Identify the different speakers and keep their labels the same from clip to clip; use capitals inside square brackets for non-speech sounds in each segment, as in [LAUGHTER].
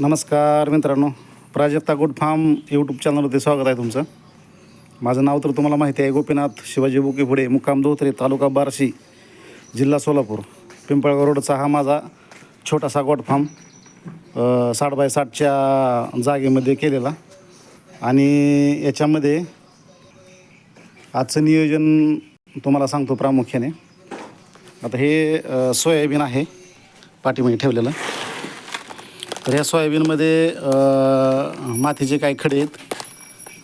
Speaker 1: नमस्कार मित्रांनो. Prajakta good form YouTube चॅनलमध्ये स्वागत आहे तुमचं. माझं नाव तर तुम्हाला माहिती आहे गोपीनाथ शिवाजी बुके पुढे मुक्काम धोत्रे तालुका बार्शी जिल्हा सोलापूर. पिंपळगाव रोडचा हा माझा छोटासा गोट फार्म साठ बाय साठच्या जागेमध्ये केलेला. आणि याच्यामध्ये आजचं नियोजन तुम्हाला सांगतो प्रामुख्याने. आता हे सोयाबीन आहे पाठीमागे ठेवलेलं. तर ह्या सोयाबीनमध्ये मातीचे काही खडे आहेत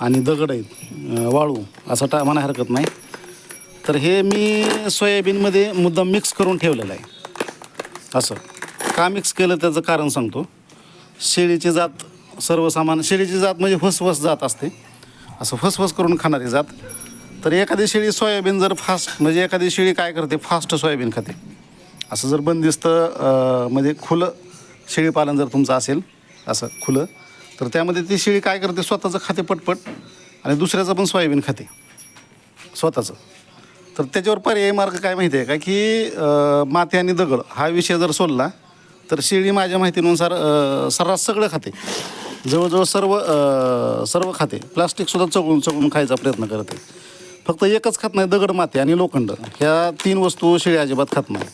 Speaker 1: आणि दगड आहेत वाळू असं टा म्हणा हरकत नाही. तर हे मी सोयाबीनमध्ये मुद्दाम मिक्स करून ठेवलेलं आहे. असं. का मिक्स केलं त्याचं कारण सांगतो. शेळीची जात सर्वसामान्य शेळीची जात म्हणजे फसफस जात असते. असं फसफस करून खाणारी जात. तर एखादी शेळी सोयाबीन जर फास्ट म्हणजे एखादी शेळी काय करते? फास्ट सोयाबीन खाते. असं जर बंदिस्त म्हणजे मध्ये खुलं शेळीपालन जर तुमचं असेल असं खुलं तर त्यामध्ये ती शेळी काय करते? स्वतःचं खाते पटपट आणि दुसऱ्याचं पण सोयाबीन खाते. स्वतःचं. तर त्याच्यावर पर्यायी मार्ग काय माहिती आहे का? की माती आणि दगड हा विषय जर सोडला तर शेळी माझ्या माहितीनुसार सर्रास सगळं खाते. जवळजवळ सर्व सर्व खाते. प्लास्टिकसुद्धा चघळून चघळून खायचा प्रयत्न करते. फक्त एकच खात नाही दगड माती आणि लोखंड. ह्या तीन वस्तू शेळी अजिबात खात नाही.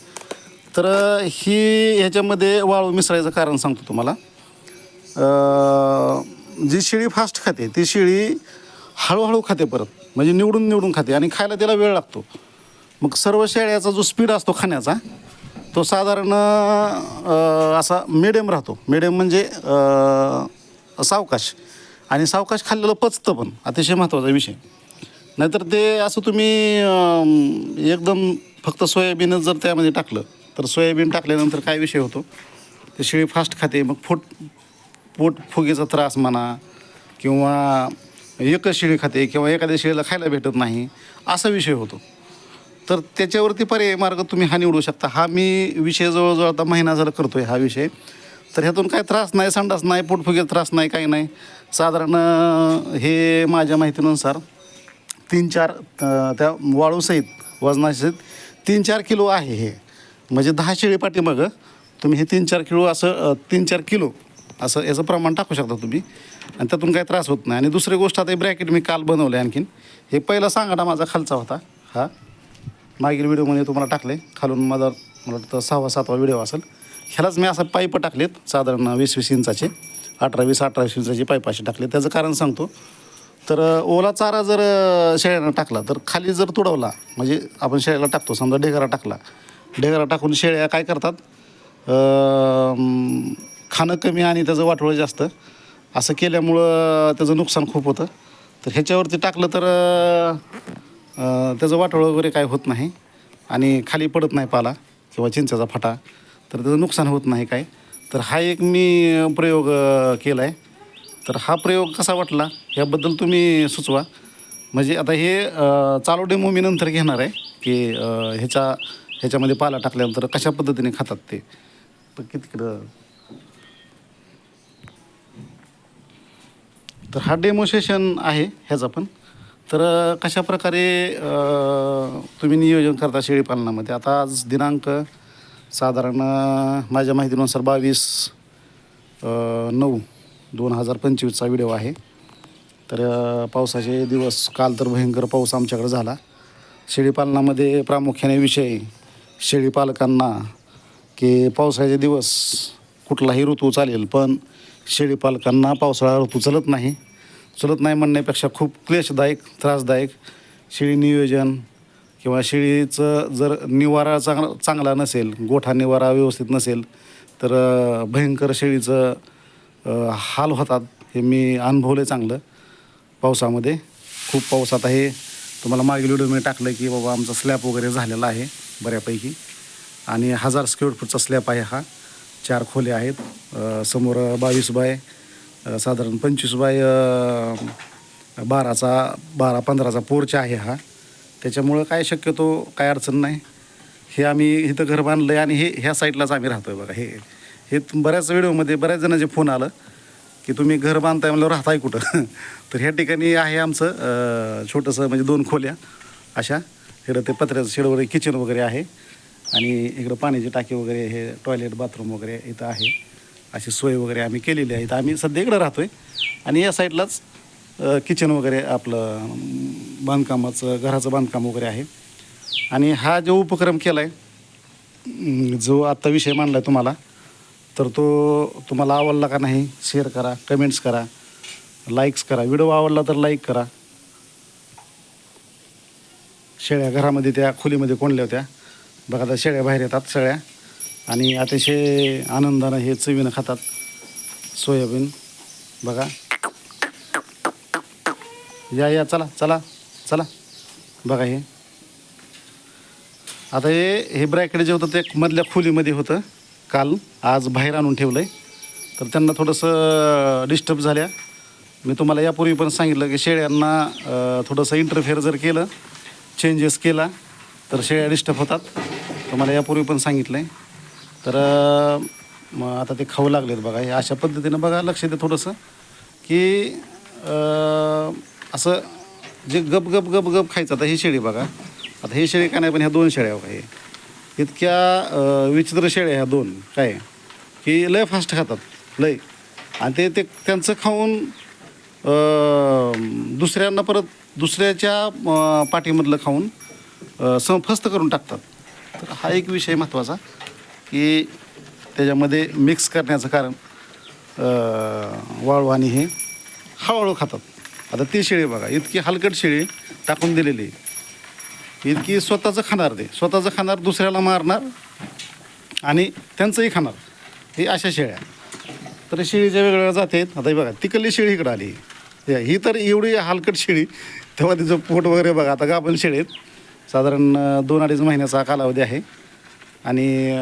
Speaker 1: तर ही ह्याच्यामध्ये वाळू मिसळायचं कारण सांगतो तुम्हाला. अ, जी शेळी फास्ट खाते ती शेळी हळूहळू खाते परत. म्हणजे निवडून निवडून खाते आणि खायला त्याला वेळ लागतो. मग सर्व शेळ्याचा जो स्पीड असतो खाण्याचा तो साधारण अ, असा मिडियम राहतो. मिडियम म्हणजे अ, सावकाश. आणि सावकाश खाल्लेलं पचतं पण अतिशय महत्त्वाचा विषय. नाहीतर ते असं तुम्ही अम, एकदम फक्त सोयाबीनच जर त्यामध्ये टाकलं तर सोयाबीन टाकल्यानंतर काय विषय होतो? ते शेळी फास्ट खाते मग फुट पोट फुगीचा त्रास म्हणा किंवा एकच शेळी खाते किंवा एखाद्या शेळीला खायला भेटत नाही असा विषय होतो. तर त्याच्यावरती पर्याय मार्ग तुम्ही हा निवडू शकता. हा मी विषय जवळजवळ आता महिना झाला करतो आहे हा विषय तर ह्यातून काय त्रास नाही संडास नाही पोटफुगेचा त्रास नाही काही नाही. साधारण हे माझ्या माहितीनुसार तीन चार त्या वाळूसहित वजनासहित तीन चार किलो आहे हे. म्हणजे दहा शेळी पाठीमागं तुम्ही हे तीन चार किलो असं तीन चार किलो असं याचं प्रमाण टाकू शकता तुम्ही. आणि त्यातून काही त्रास होत नाही. आणि दुसरी गोष्ट आता हे ब्रॅकेट मी काल बनवलं आहे आणखीन. हे पहिला सांगाडा माझा खालचा होता. हा. मागील व्हिडिओमध्ये तुम्हाला टाकले खालून माझा मला वाटतं सहावा सातवा व्हिडिओ असेल. ह्यालाच मी असं पाईप टाकलेत. साधारण वीस वीस इंचाचे. अठरा वीस अठरा वीस इंचाचे पाईप असे टाकले त्याचं कारण सांगतो. तर ओला चारा जर शेळ्यानं शेळ्यांना टाकला तर खाली जर तुडवला म्हणजे आपण शेळ्याला टाकतो समजा ढेगारा टाकला ढेगारा टाकून शेळ्या काय करतात? खाणं कमी आणि त्याचं वाटोळं जास्त. असं केल्यामुळं त्याचं नुकसान खूप होतं. तर ह्याच्यावरती टाकलं तर त्याचं वाटोळं वगैरे काय होत नाही. आणि खाली पडत नाही पाला किंवा चिंचाचा फाटा. तर त्याचं नुकसान होत नाही काय. तर हा एक मी प्रयोग केला आहे तर हा प्रयोग कसा वाटला याबद्दल तुम्ही सुचवा. म्हणजे आता हे अ, चालू डेमो मी नंतर घेणार आहे की ह्याचा ह्याच्यामध्ये पाला टाकल्यानंतर कशा पद्धतीने खातात ते? पण किती तिकडं. तर हा डेमोसेशन आहे ह्याचा पण. तर कशा प्रकारे तुम्ही नियोजन करता शेळीपालनामध्ये आता आज दिनांक साधारण माझ्या माहितीनुसार बावीस नऊ दोन हजार पंचवीसचा व्हिडिओ आहे. तर पावसाचे दिवस काल तर भयंकर पाऊस आमच्याकडे झाला. शेळीपालनामध्ये प्रामुख्याने विषय शेळीपालकांना की पावसाळ्याचे दिवस कुठलाही ऋतू चालेल पण शेळीपालकांना पावसाळा ऋतू चलत नाही. चलत नाही म्हणण्यापेक्षा खूप क्लेशदायक त्रासदायक शेळी नियोजन किंवा शेळीचं जर निवारा चांगला चांगला नसेल गोठा निवारा व्यवस्थित नसेल तर भयंकर शेळीचं हाल होतात हे मी अनुभवलं चांगलं. पावसामध्ये खूप पाऊस आता हे तुम्हाला मागील मी टाकलं की बाबा आमचा स्लॅब वगैरे झालेला आहे. बऱ्यापैकी. आणि हजार स्क्वेअर फूटचा स्लॅब आहे हा. चार खोले आहेत. समोर बावीस बाय साधारण पंचवीस बाय बाराचा बारा पंधराचा पोर्च आहे हा. त्याच्यामुळं काय शक्यतो काय अडचण नाही. हे आम्ही इथं घर बांधलं आहे आणि हे ह्या साईडलाच आम्ही राहतो आहे बघा. हे हे बऱ्याच व्हिडिओमध्ये बऱ्याच जणांचे फोन आलं की तुम्ही घर बांधताय म्हणलं राहताय कुठं? [LAUGHS] तर ह्या ठिकाणी आहे आमचं छोटंसं म्हणजे दोन खोल्या अशा. इकडं ते पत्र्याचं शेड वगैरे किचन वगैरे आहे. आणि इकडं पाण्याची टाकी वगैरे हे टॉयलेट बाथरूम वगैरे इथं आहे. अशी सोय वगैरे आम्ही केलेली आहे. तर आम्ही सध्या इकडं राहतो आहे आणि या साईडलाच किचन वगैरे आपलं बांधकामाचं घराचं बांधकाम वगैरे आहे. आणि हा जो उपक्रम केला आहे जो आत्ता विषय मांडला आहे तुम्हाला तर तो तुम्हाला आवडला का नाही शेअर करा कमेंट्स करा लाईक्स करा. व्हिडिओ आवडला तर लाईक करा. शेळ्या घरामध्ये त्या खोलीमध्ये कोंडल्या होत्या. बघा आता शेळ्या बाहेर येतात सगळ्या. आणि अतिशय आनंदानं हे चवीनं खातात सोयाबीन. बघा. या या चला चला चला. बघा हे. आता हे हे ब्रॅकेट जे होतं ते मधल्या खोलीमध्ये होतं. काल आज बाहेर आणून ठेवलं आहे तर त्यांना थोडंसं डिस्टर्ब झाल्या. मी तुम्हाला यापूर्वी पण सांगितलं की शेळ्यांना थोडंसं इंटरफेअर जर केलं चेंजेस केला तर शेळ्या डिस्टर्ब होतात. तुम्हाला यापूर्वी पण सांगितलं आहे तर मग आता ते खाऊ लागलेत बघा. हे अशा पद्धतीनं बघा लक्ष द्या थोडंसं. की असं जे गप गप गप गप खायचं आता ही शेळी बघा. आता ही शेळी का नाही पण ह्या दोन शेळ्या बघा हे. इतक्या विचित्र शेळ्या ह्या दोन. काय? की लय फास्ट खातात. लय. आणि ते ते त्यांचं खाऊन दुसऱ्यांना परत दुसऱ्याच्या पाठीमधलं खाऊन संफस्त सम फस्त करून टाकतात. तर हा एक विषय महत्त्वाचा की त्याच्यामध्ये मिक्स करण्याचं कारण वाळवाणी आणि हे हळूहळू खातात. आता ती शेळी बघा इतकी हलकट शेळी टाकून दिलेली. आहे. इतकी स्वतःचं खाणार ते. स्वतःचं खाणार दुसऱ्याला मारणार आणि त्यांचंही खाणार. हे अशा शेळ्या. तर शेळीच्या वेगवेगळ्या जाती आहेत आता बघा तिकडली शेळी इकडं आली. ही तर एवढी हलकट शेळी तेव्हा तिचं पोट वगैरे बघा आता गाभण शेळी साधारण दोन अडीच महिन्याचा कालावधी आहे. आणि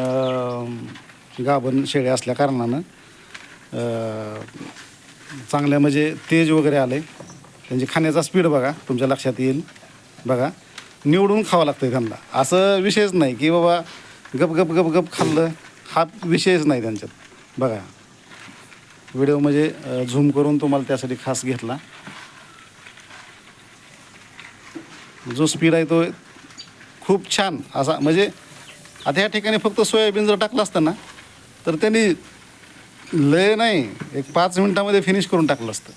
Speaker 1: गाभण शेळी असल्या कारणानं चांगल्या म्हणजे तेज वगैरे आलं आहे म्हणजे त्यांची खाण्याचा स्पीड बघा तुमच्या लक्षात येईल. बघा निवडून खावं लागतं त्यांना. असं विषयच नाही की बाबा गप गप गप गप खाल्लं हा विषयच नाही त्यांच्यात. बघा व्हिडिओ म्हणजे झूम करून तुम्हाला त्यासाठी खास घेतला. जो स्पीड आहे तो खूप छान असा म्हणजे आता ह्या ठिकाणी फक्त सोयाबीन जर टाकलं असतं ना तर त्यांनी लय नाही एक पाच मिनटामध्ये फिनिश करून टाकलं असतं.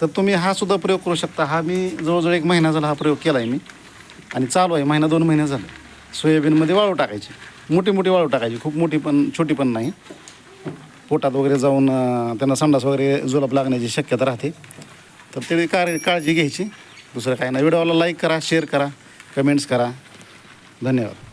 Speaker 1: तर तुम्ही हा सुद्धा प्रयोग करू शकता. हा मी जवळजवळ एक महिना झाला हा प्रयोग केला आहे मी. आणि चालू आहे महिना दोन महिने झाले. सोयाबीनमध्ये वाळू टाकायची. मोठी मोठी वाळू टाकायची. खूप मोठी पण छोटी पण नाही. पोटात वगैरे जाऊन त्यांना संडास वगैरे जुलाब लागण्याची शक्यता राहते. तर ते कार काळजी घ्यायची. दुसरं काय नाही. व्हिडिओला लाईक करा शेअर करा कमेंट्स करा. धन्यवाद.